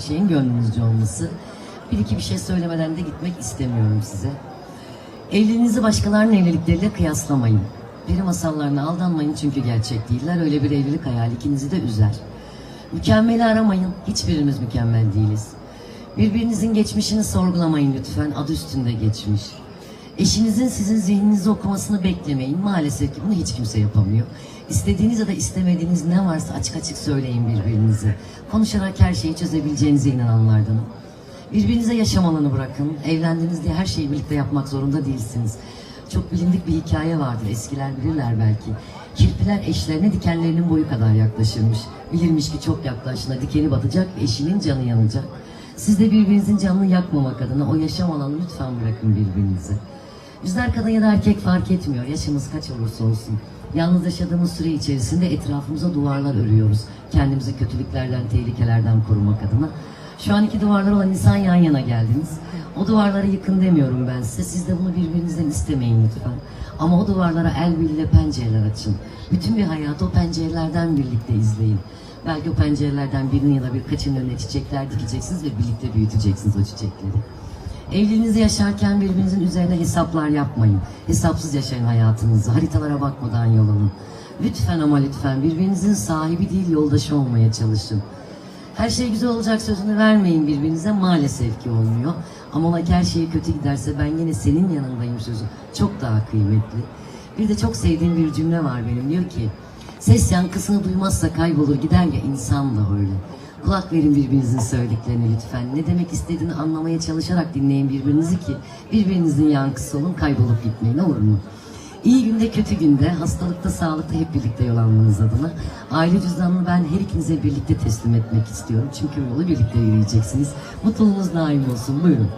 şeyin gönlünüzce olması. Bir iki bir şey söylemeden de gitmek istemiyorum size. Evliliğinizi başkalarının evlilikleriyle kıyaslamayın. Peri masallarına aldanmayın çünkü gerçek değiller. Öyle bir evlilik hayal ikinizi de üzer. Mükemmeli aramayın. Hiçbirimiz mükemmel değiliz. Birbirinizin geçmişini sorgulamayın lütfen. Adı üstünde geçmiş. Eşinizin sizin zihninizi okumasını beklemeyin. Maalesef ki bunu hiç kimse yapamıyor. İstediğiniz ya da istemediğiniz ne varsa açık açık söyleyin birbirinize. Konuşarak her şeyi çözebileceğinize inananlardanım. Birbirinize yaşam alanı bırakın. Evlendiniz diye her şeyi birlikte yapmak zorunda değilsiniz. Çok bilindik bir hikaye vardır. Eskiler bilirler belki. Kirpiler eşlerine dikenlerinin boyu kadar yaklaşırmış. Bilirmiş ki çok yaklaştığında dikeni batacak eşinin canı yanacak. Siz de birbirinizin canını yakmamak adına o yaşam alanını lütfen bırakın birbirinize. Bizler kadın ya da erkek fark etmiyor. Yaşımız kaç olursa olsun. Yalnız yaşadığımız süre içerisinde etrafımıza duvarlar örüyoruz. Kendimizi kötülüklerden, tehlikelerden korumak adına. Şu an iki duvarlar olan insan yan yana geldiniz. O duvarları yıkın demiyorum ben size. Siz de bunu birbirinizden istemeyin lütfen. Ama o duvarlara el birliğiyle pencereler açın. Bütün bir hayatı o pencerelerden birlikte izleyin. Belki o pencerelerden birinin ya da birkaçının önüne çiçekler dikeceksiniz ve birlikte büyüteceksiniz o çiçekleri. Evliliğinizi yaşarken birbirinizin üzerine hesaplar yapmayın. Hesapsız yaşayın hayatınızı. Haritalara bakmadan yol alın. Lütfen ama lütfen birbirinizin sahibi değil yoldaşı olmaya çalışın. Her şey güzel olacak sözünü vermeyin birbirinize maalesef ki olmuyor. Ama ola her şey kötü giderse ben yine senin yanındayım sözü çok daha kıymetli. Bir de çok sevdiğim bir cümle var benim diyor ki ses yankısını duymazsa kaybolur gider ya insan da öyle. Kulak verin birbirinizin söylediklerine lütfen. Ne demek istediğini anlamaya çalışarak dinleyin birbirinizi ki birbirinizin yankısı olun kaybolup gitmeyin olur mu? İyi günde kötü günde, hastalıkta sağlıkta hep birlikte yol almanız adına. Aile cüzdanını ben her ikinize birlikte teslim etmek istiyorum. Çünkü yolu birlikte yürüyeceksiniz. Mutluluğunuz daim olsun. Buyurun.